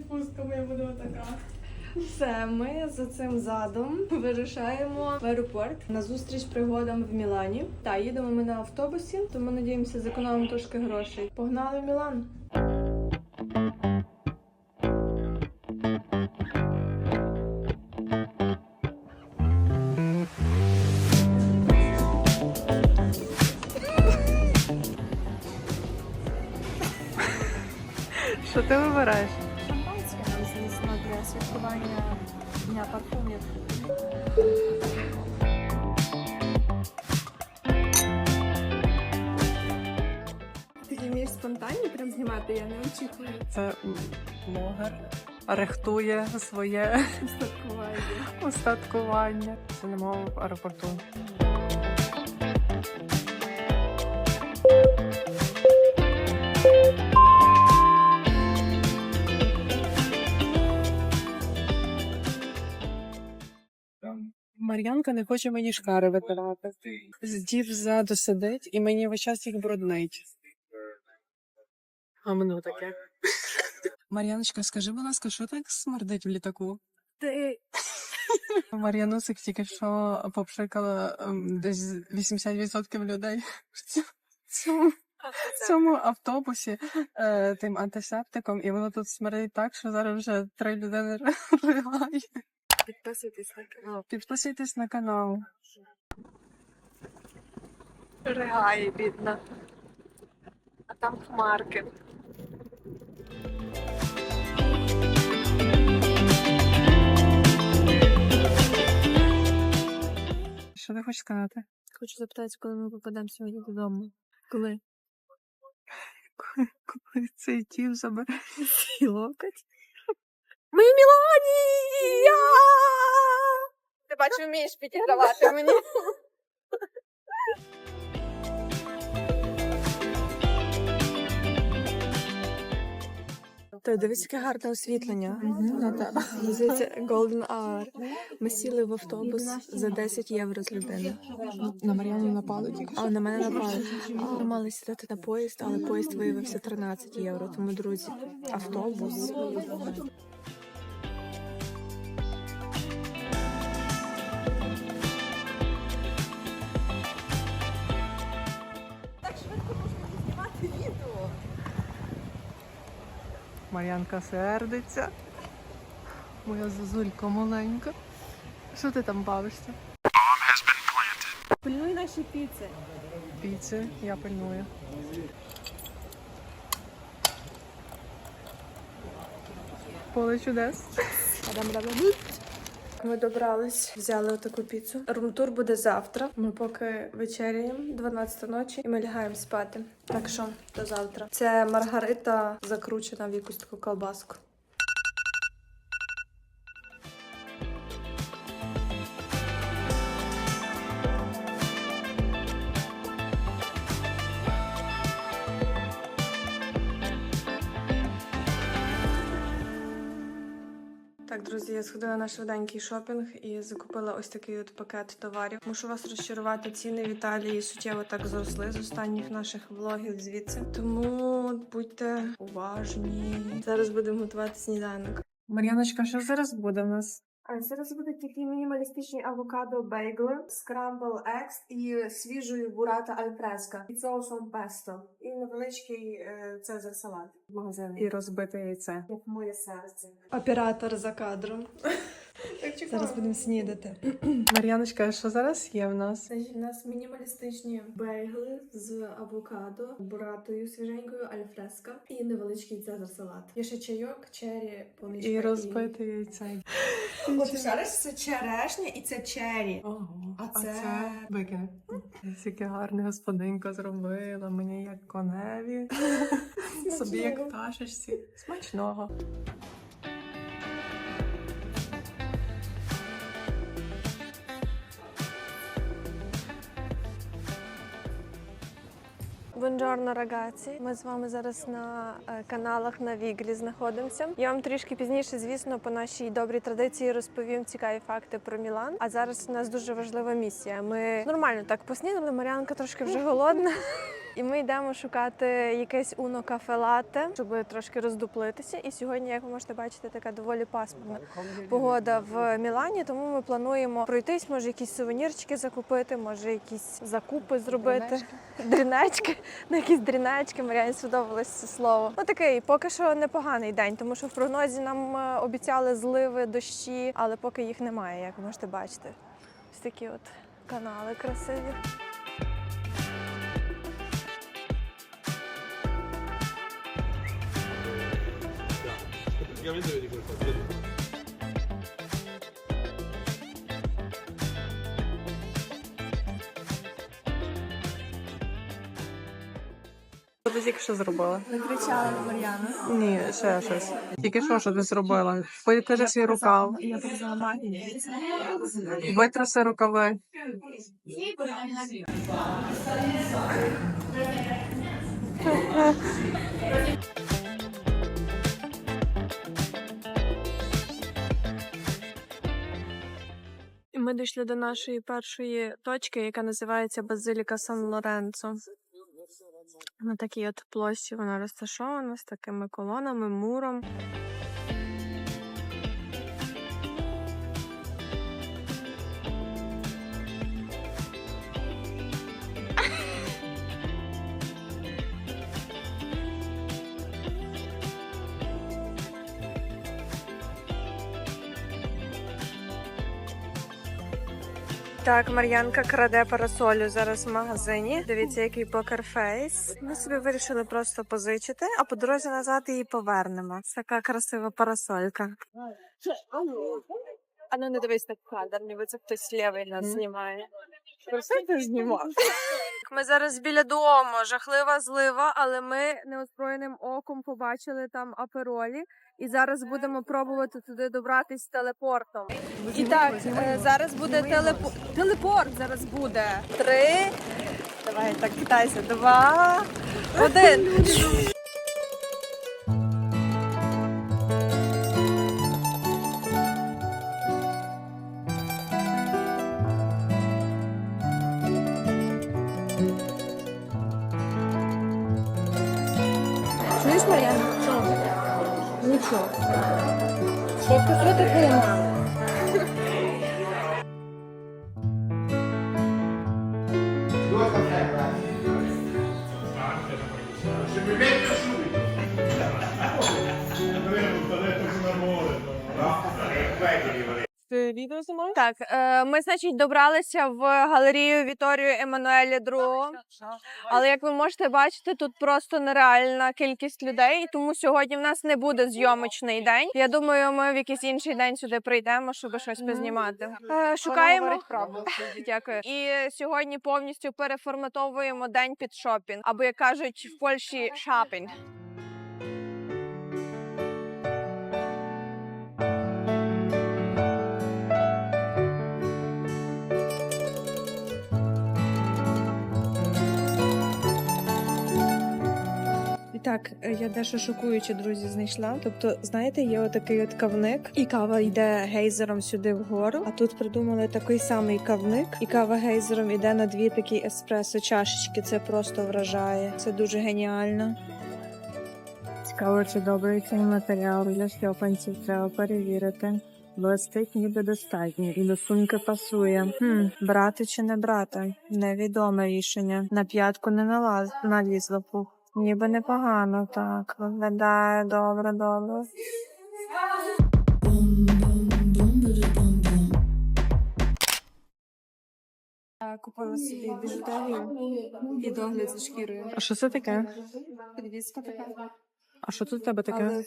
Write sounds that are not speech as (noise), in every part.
відпустка моя буде отака. Все, ми за цим задом вирушаємо в аеропорт на зустріч пригодам в Мілані. Та їдемо ми на автобусі, тому надіємося, зекономимо трошки грошей. Погнали в Мілан. Що ти вибираєш? Парфумів. Ти вмієш спонтанні прям знімати, я не очікую. Це блогер рихтує своє Устаткування. устаткування. Це не мова в аеропорту. Мар'янка не хоче мені шкари витирати. Здів ззаду сидить і мені весь час їх бруднить. А мене таке. Мар'яночка, скажи, будь ласка, що так смердить в літаку? Ти Мар'янусик тільки що попшикала ем, десь 80% людей в цьому- цьому, в цьому автобусі е, тим антисептиком, і воно тут смердить так, що зараз вже три людини (laughs) ригає. Підписуйтесь на канал. Підписуйтесь на канал. Ригає, бідна. А там хмарки. Що ти хочеш сказати? Хочу запитати, коли ми попадемо сьогодні додому. Коли? Коли цей тіп забере. (laughs) Локоть. Ми в Мілані! Я! Ти бачу, вмієш підігравати мені. Ти дивись, яке гарне освітлення. Називається Golden Hour. Ми сіли в автобус за 10 євро з людини. На Мар'яні напали тільки. А на мене напали. Ми мали сідати на поїзд, але поїзд виявився 13 євро. Тому, друзі, автобус. Мар'янка сердиться. Моя зозулька маленька. Що ти там бавишся? Пильнуй наші піци. Піци, я пильную. Поле чудес. Ми добрались, взяли отаку піцу. Румтур буде завтра. Ми поки вечеряємо 12 ночі і ми лягаємо спати. Так що до завтра. Це Маргарита закручена в якусь таку колбаску. Так, друзі, я сходила на швиденький шопінг і закупила ось такий от пакет товарів. Мушу вас розчарувати. Ціни в Італії суттєво так зросли з останніх наших влогів звідси. Тому будьте уважні. Зараз будемо готувати сніданок. Мар'яночка, що зараз буде в нас? А зараз будуть такі мінімалістичні авокадо бейгли, скрамбл екс і свіжої бурата альфреска. І соусом песто. І невеличкий е, цезар салат в магазині. І розбите яйце. Як моє серце. Оператор за кадром. (laughs) Зараз будемо снідати. (clears throat) Мар'яночка, що зараз є в нас? У нас мінімалістичні бейгли з авокадо, буратою свіженькою, альфреска і невеличкий цезар салат. Є ще чайок, чері, поличка І розбите яйце. (gasps) От зараз це черешня і це чері. Ого, А це- викине. Скільки гарне господинка зробила, мені як коневі, (laughs) собі як пташечці. Смачного. Buongiorno, рагаці. Ми з вами зараз на е, каналах на Віглі знаходимося. Я вам трішки пізніше, звісно, по нашій добрій традиції розповім цікаві факти про Мілан. А зараз у нас дуже важлива місія. Ми нормально так поснідали. Маріанка трошки вже голодна. І ми йдемо шукати якесь уно кафе латте, щоб трошки роздуплитися. І сьогодні, як ви можете бачити, така доволі пасмурна погода в Мілані. Тому ми плануємо пройтись, може якісь сувенірчики закупити, може якісь закупи зробити. Дрінечки, на якісь дрінечки. Мар'яні сподобалось це слово. Ну такий поки що непоганий день, тому що в прогнозі нам е, обіцяли зливи, дощі, але поки їх немає, як ви можете бачити. Ось такі от канали красиві. Praticamente vedi quel fatto. Що ти тільки що зробила? Накричала на Мар'яну. Ні, ще щось. Тільки що, що ти зробила? Покажи свій рукав. Я показала. Витраси рукави. Ми дійшли до нашої першої точки, яка називається Базиліка Сан Лоренцо. На такій от площі вона розташована з такими колонами, муром. Так, Мар'янка краде парасолю зараз в магазині. Дивіться, який покерфейс. Ми собі вирішили просто позичити, а по дорозі назад її повернемо. Це така красива парасолька. А ну не дивись так кадр, ніби це хтось лівий нас знімає. Знімав. (laughs) Ми зараз біля дому, жахлива злива, але ми неозброєним оком побачили там аперолі. І зараз будемо пробувати туди добратись телепортом. І так, е, зараз буде телепорт. Телепорт зараз буде. Три. Давай так китайся. Два. Один. Нічого. Що сказати твоя мама? Відео знімаєш? Так, е, ми, значить, добралися в галерею Віторію Еммануеля II. Але як ви можете бачити, тут просто нереальна кількість людей, і тому сьогодні в нас не буде зйомочний день. Я думаю, ми в якийсь інший день сюди прийдемо, щоб щось познімати. Е, шукаємо. (laughs) Дякую. І сьогодні повністю переформатовуємо день під шопінг, або як кажуть в Польщі шапінг. Так, е, я дещо шокуюче, друзі, знайшла. Тобто, знаєте, є отакий от кавник, і кава йде гейзером сюди вгору. А тут придумали такий самий кавник, і кава гейзером іде на дві такі еспресо чашечки. Це просто вражає. Це дуже геніально. Цікаво, чи добрий цей матеріал для шльопанців треба перевірити. Блистить ніби достатньо і до сумки пасує. Хм, брати чи не брати? Невідоме рішення. На п'ятку не налаз налізла пух. Ніби непогано, так. Виглядає добре, добре. Купила собі біжутерію і догляд за шкірою. А що це таке? Підвіска така. А що тут у тебе таке? Але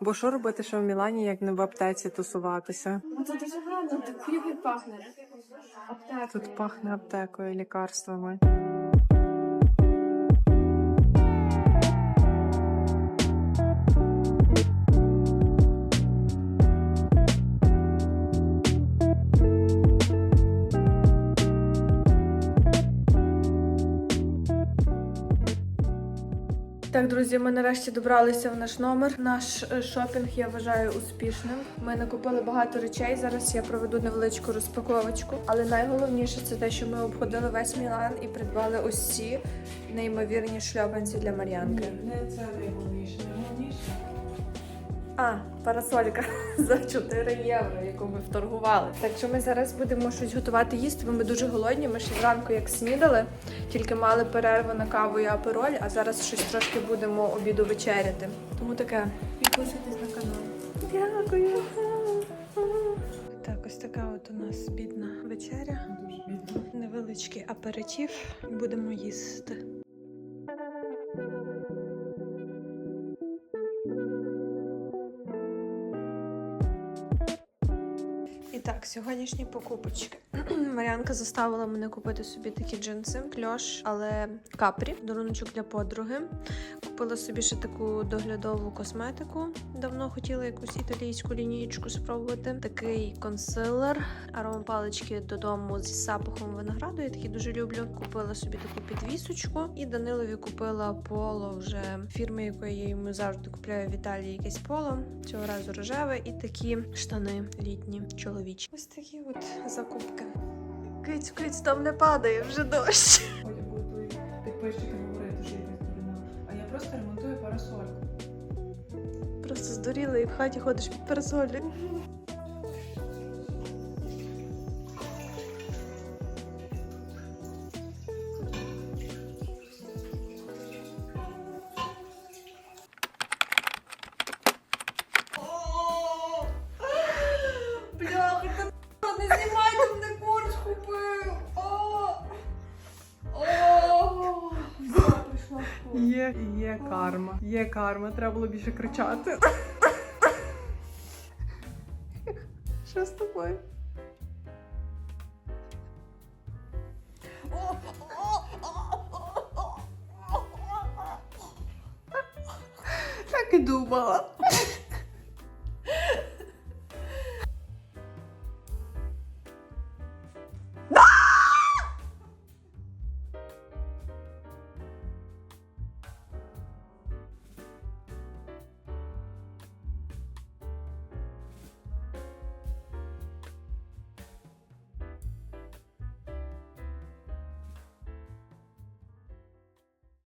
Бо що робити, що в Мілані, як не в аптеці тусуватися? Ну, Це дуже гарно, тут пахне. Аптека. Тут пахне аптекою, лікарствами. Так, друзі, ми нарешті добралися в наш номер. Наш е, шопінг я вважаю успішним. Ми накупили багато речей. Зараз я проведу невеличку розпаковочку. Але найголовніше це те, що ми обходили весь Мілан і придбали ці неймовірні шльопанці для Мар'янки. Не це найголовніше, найголовніше. А, парасолька (laughs) за 4 євро, яку ми вторгували. Так що ми зараз будемо щось готувати їсти, бо ми дуже голодні. Ми ще зранку як снідали, тільки мали перерву на каву і апероль, а зараз щось трошки будемо обіду вечеряти. Тому таке. Підписуйтесь на канал. Дякую. Так, ось така от у нас бідна вечеря. Невеличкий аперитив. Будемо їсти. Так, сьогоднішні покупочки. (clears throat) Маріанка заставила мене купити собі такі джинси, кльош, але капрі, даруночок для подруги. Купила собі ще таку доглядову косметику. Давно хотіла якусь італійську лінієчку спробувати. Такий консилер, аромапалички додому зі запахом винограду. Я такі дуже люблю. Купила собі таку підвісочку і Данилові купила поло вже фірми, якої я йому завжди купляю в Італії якесь поло. Цього разу рожеве і такі штани літні, чоловічі. Ось такі от закупки. Киць, киць, там не падає вже дощ. Потім будуть просто ремонтую парасольку. Просто здуріла і в хаті ходиш під парасолі. Є, є карма. Є карма. Треба було більше кричати. Що з тобою? Так і думала.